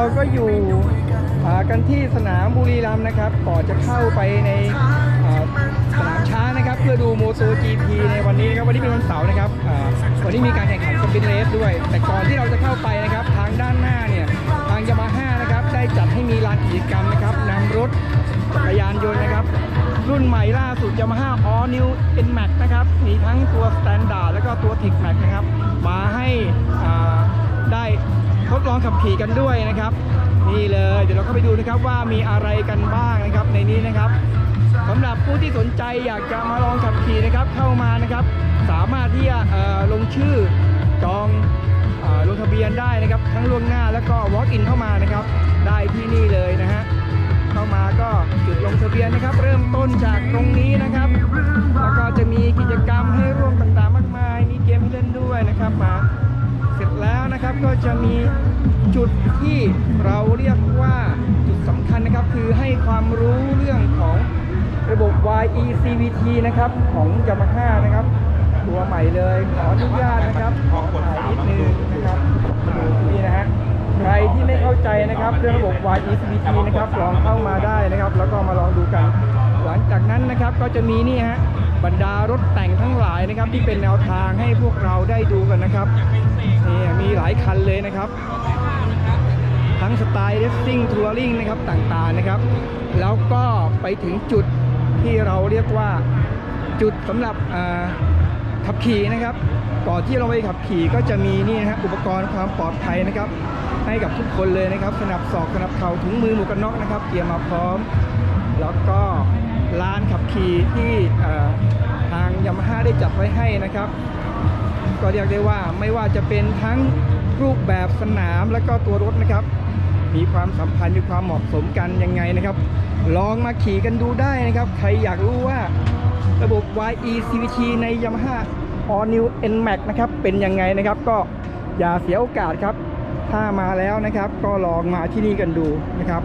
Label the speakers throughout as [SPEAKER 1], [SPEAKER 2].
[SPEAKER 1] เราก็อยู่กันที่สนามบุรีรัมย์นะครับก่อนจะเข้าไปในสนามช้างนะครับ เพื่อดูโมโต GP ในวันนี้นะครับวันนี้เป็นวันเสาร์นะครับวันนี้มีการแข่งขันสปินเรสด้วย แต่ก่อนที่เราจะเข้าไปนะครับ ทางด้านหน้าเนี่ยทางยามาฮ่านะครับได้จัดให้มีลานกิจกรรมนะครับนำรถจักรยานยนต์นะครับ รุ่นใหม่ล่าสุด Yamaha All New N Max นะครับมีทั้งตัว Standard แล้วก็ตัว Tech Max นะครับมาให้ได้ ทดลองขับขี่กันด้วยนะครับ นี่เลยเดี๋ยวเราเข้าไปดูนะครับว่ามีอะไรกันบ้างนะครับในนี้นะครับสำหรับผู้ที่สนใจอยากจะมาลองขับขี่นะครับเข้ามานะครับ สามารถที่จะลงชื่อจองอลงทะเบียนได้นะครับ ทั้งล่วงหน้าแล้วก็ walk in เข้ามานะครับ ได้ที่นี่เลยนะฮะเข้ามาก็จุดลงทะเบียนนะครับ เริ่มต้นจากตรงนี้นะครับ แล้วก็จะมีกิจกรรมให้ร่วมต่างๆมากมาย มีเกมให้เล่นด้วยนะครับมา แล้วนะครับก็จะมีจุดที่เราเรียกว่าจุดสำคัญนะครับ คือให้ความรู้เรื่องของระบบ YECVT นะครับของ Yamaha นะครับ ตัวใหม่เลยขออนุญาตนะครับขอถ่ายนิดนึงนะครับนี่นะฮะใครที่ไม่เข้าใจนะครับเรื่องระบบ YECVT นะครับลองเข้ามาได้นะครับ แล้วก็มาลองดูกัน หลังจากนั้นนะครับก็จะมีนี่ฮะบรรดารถแต่งทั้งหลายนะครับ ที่เป็นแนวทางให้พวกเราได้ดูกันนะครับนี่มีหลายคันเลยนะครับ ทั้งสไตล์เรสซิ่งทัวริงนะครับต่างๆนะครับ แล้วก็ไปถึงจุดที่เราเรียกว่าจุดสำหรับขับขี่นะครับ ก่อนที่เราไปขับขี่ก็จะมีนี่นะฮะอุปกรณ์ความปลอดภัยนะครับ ให้กับทุกคนเลยนะครับสนับศอกสนับเข่าถุงมือหมวกกันน็อกนะครับเตรียมมาพร้อม แล้วก็ ลานขับขี่ที่ทางยามาฮ่าได้จัดไว้ให้นะครับ ก็เรียกได้ว่าไม่ว่าจะเป็นทั้งรูปแบบสนามและก็ตัวรถนะครับ มีความสัมพันธ์มีความเหมาะสมกันยังไงนะครับ ลองมาขี่กันดูได้นะครับ ใครอยากรู้ว่าระบบ YE CVT ใน Yamaha All New N Max นะครับ เป็นยังไงนะครับ ก็อย่าเสียโอกาสครับ ถ้ามาแล้วนะครับ ก็ลองมาที่นี่กันดูนะครับ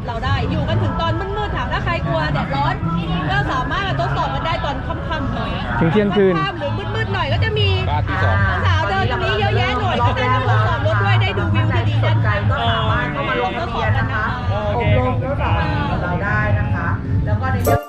[SPEAKER 2] กับเราได้ อยู่กันถึงตอนมืดๆถามถ้าใครกลัวแดดร้อนก็สามารถมาทดสอบกันได้ตอนค่ำๆหน่อย
[SPEAKER 1] ถึงเที่ยงคืน
[SPEAKER 2] ค่ำๆหรือมืดๆหน่อยก็จะมี
[SPEAKER 3] บ้านที่สอง
[SPEAKER 2] สาวเดินตรงนี้เยอะแยะหน่อยก็จะได้ทดสอบรถด้วยได้ดูวิวที่ดีด้านข้าง
[SPEAKER 4] ก็สามารถเข้ามาลงทะเบียนนะคะ
[SPEAKER 1] โอ
[SPEAKER 4] อบ
[SPEAKER 1] เค
[SPEAKER 4] รมแล้วสามารถกับเราได้นะคะ แล้วก็ในเรื่อง